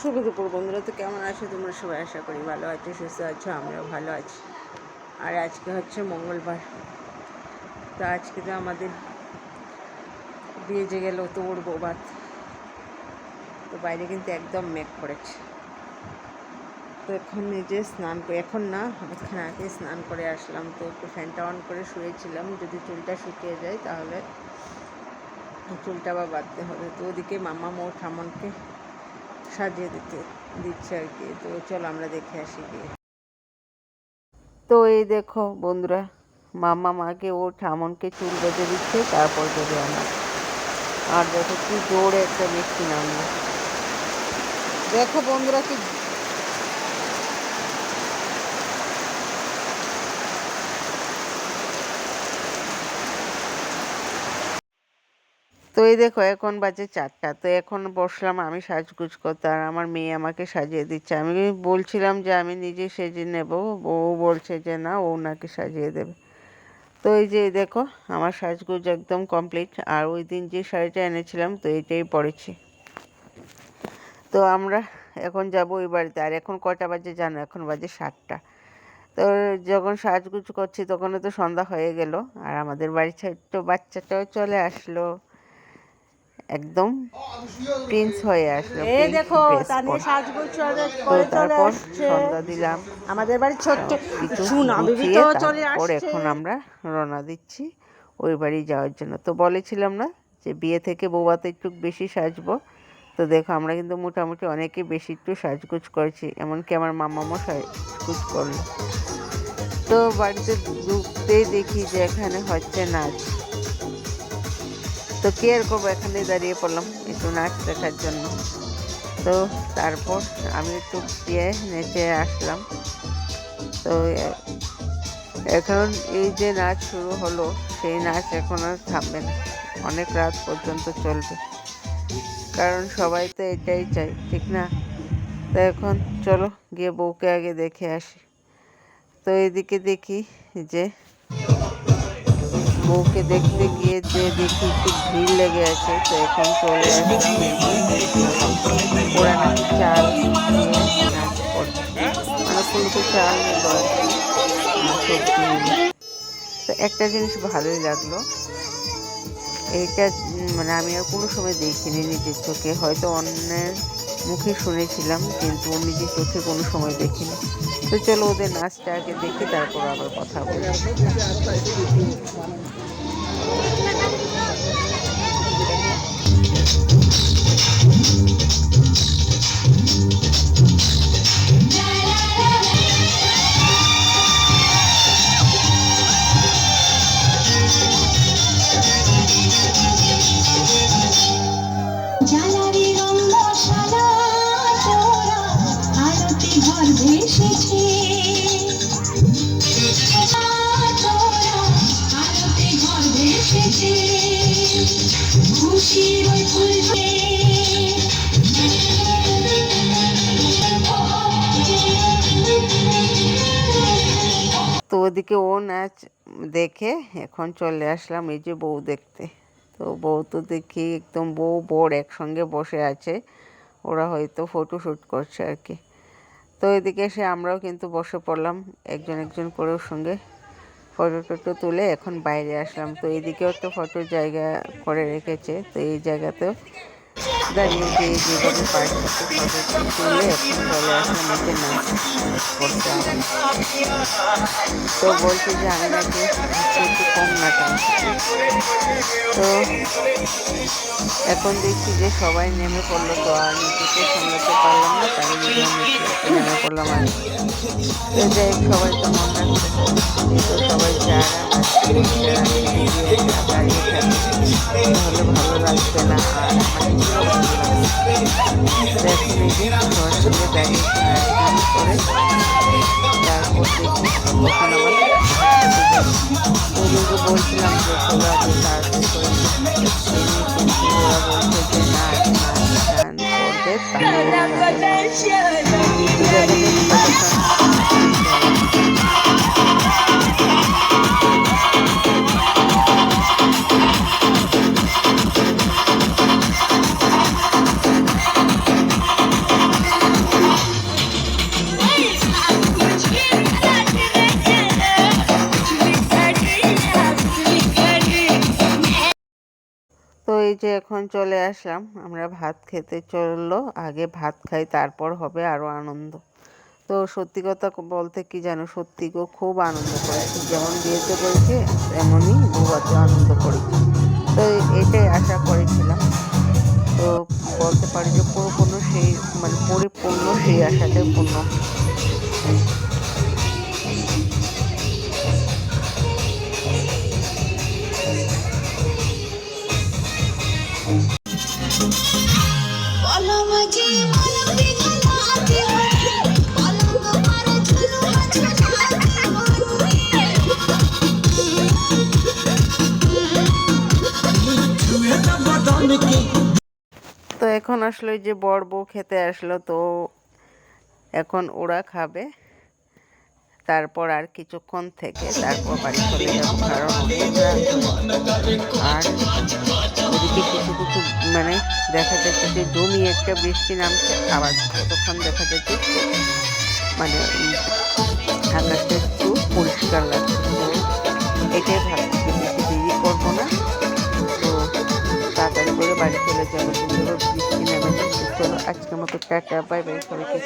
শুভ দুপুর বন্ধুরা, তো কেমন আছো? তোমরা সবাই আশা করি ভালো আছো, সুস্থ আছো আমরাও ভালো আছি। আর আজকে হচ্ছে মঙ্গলবার, তো আজকে তো আমাদের যে গেল তো ওর বৌবাত তো বাইরে কিন্তু একদম মেঘ পড়েছে তো এখন নিজে স্নান করে, এখন না অনেকক্ষণ আগে স্নান করে আসলাম, তো একটু ফ্যানটা অন করে শুয়েছিলাম, যদি চুলটা শুকিয়ে যায় তাহলে চুলটা আবার বাঁধতে হবে। তো ওদিকে মামা মো ঠামনকে সাজিয়ে দিতে দিচ্ছে আর কি। তো চল আমরা দেখে আসি গিয়ে। তো এই দেখো বন্ধুরা মামা মাকে ও ঠামনকে চুল বেঁধে দিচ্ছে তারপর দেবে আমার। আর দেখো কি জোরে একটা বৃষ্টি নামলো। দেখো বন্ধুরা কি তো এই দেখো, এখন বাজে চারটা, তো এখন বসলাম আমি সাজগুজ করতে আর আমার মেয়ে আমাকে সাজিয়ে দিচ্ছে। আমি বলছিলাম যে আমি নিজে সেজে নেব, ও বলছে যে না, ও ওনাকে সাজিয়ে দেবে। তো এই যে দেখো, আমার সাজগুজ একদম কমপ্লিট আর ওই দিন যে শাড়িটা এনেছিলাম, তো এইটাই পরেছি। তো আমরা এখন যাব ওই বাড়িতে, আর এখন কটা বাজে জানো? এখন বাজে সাতটা। তো যখন সাজগুজ করছি তখন তো সন্ধ্যা হয়ে গেল, আর আমাদের বাড়ির ছোট্ট বাচ্চাটাও চলে আসলো। একদম প্রিন্স হয়ে আসলো এই দেখো তানিয়া। সাজগোজ করে চলে আসছে। সন্ধ্যা দিলাম। আমাদের বাড়ির ছোট্ট কিছু শুন বিবি তো চলে আসছে। এখন আমরা রওনা দিচ্ছি ওই বাড়ি যাওয়ার জন্য। তো বলেছিলাম না যে বিয়ে থেকে বৌভাতে একটু বেশি সাজবো। তো দেখো আমরা কিন্তু মোটামুটি অনেকে বেশি একটু সাজগুজ করেছি এমনকি আমার মামামও সাজগুজ করল। তো বাড়িতে ঢুকতেই দেখি যে এখানে হচ্ছে নাচ। তো কি আর করব? এখানে দাঁড়িয়ে পড়লাম একটু নাচ দেখার জন্য। তো তারপর আমি একটু গিয়ে নেচে আসলাম। তো, এখন এই যে নাচ শুরু হলো, সেই নাচ এখন আর থামবে না। অনেক রাত পর্যন্ত চলবে। কারণ সবাই তো এটাই চাই ঠিক না? তো এখন চলো গিয়ে বউকে আগে দেখে আসি। তো এদিকে দেখি যে বউকে দেখতে গিয়ে যে দেখি একটু ভিড় লেগে আছে, তো এখন চলে মানে। তো একটা জিনিস ভালোই লাগল এইটা মানে আমি আর কোনো সময় দেখিনি নিজের চোখে। হয়তো অন্যের মুখে শুনেছিলাম, কিন্তু নিজের চোখে কোনো সময় দেখিনি। তো চলো ওদের নাচটা আগে দেখি তারপর আবার কথা বলি জ্বালারি তো ওদিকে ও নাচ দেখে এখন চলে আসলাম এই যে বউ দেখতে। তো বউ তো দেখি একদম বউ বোর একসঙ্গে বসে আছে। ওরা হয়তো ফটো শ্যুট করছে আর কি। তো এদিকে এসে আমরাও কিন্তু বসে পড়লাম একজন একজন করেও সঙ্গে ফটো টটো তুলে এখন বাইরে আসলাম। তো এদিকেও একটা ফটোর জায়গা করে রেখেছে। তো এই জায়গাতেও দাঁড়িয়ে যে যেভাবে এখন চলে তো বলছে যে আমি নাকি একটু কম নাচাম তো এখন দেখছি যে সবাই নেমে পড়ল তো আর নিজেকে সামলাতে পারলাম না তাই নেমে পড়লাম আর তো যাই সবাই তো মন তো সবাই যারা দাঁড়িয়ে ভালো লাগবে না আর আমার নিজেরও ভালো লাগবে তো এখন এই যে সবার সঙ্গে দাঁড়িয়ে নাচ করে তারপর দেখি তখন আবার ওদেরকে বলছিলাম যে তোরা আগে তাড়াতাড়ি করে খেয়ে নে, কিন্তু ওরা বলছে যে না আগে নাচ গান করবে তাহলে যে এখন চলে আসলাম, আমরা ভাত খেতে চলল, আগে ভাত খাই, তারপর হবে আরও আনন্দ। তো সত্যি কথা বলতে কি জানো, সত্যি গো, খুব আনন্দ করেছি। যেমন বিয়েতে করেছে তেমনই বউয়াতে আনন্দ করেছি। তো এটাই আশা করেছিলাম। তো বলতে পারি যে পরিপূর্ণ সেই মানে পরিপূর্ণ সেই আশাটাই পূর্ণ। তো এখন আসলে যে বর বউ খেতে আসলো, তো এখন ওরা খাবে। তারপর আর কিছুক্ষণ থেকে তারপর বাড়ি চলে যাব, কারণ আর দেখা যাচ্ছে যে জমি একটা বৃষ্টি নামছে, আবার কতক্ষণ দেখা যাচ্ছে মানে আকাশটা একটু পরিষ্কার লাগছে। এটাই ভাবছি বেশি দেরি করব না। তো তাড়াতাড়ি করে বাড়ি চলে যাব। সুন্দর বৃষ্টি নেমে চলো, আজকের মতো টাটা, বাই বাই, সবাইকে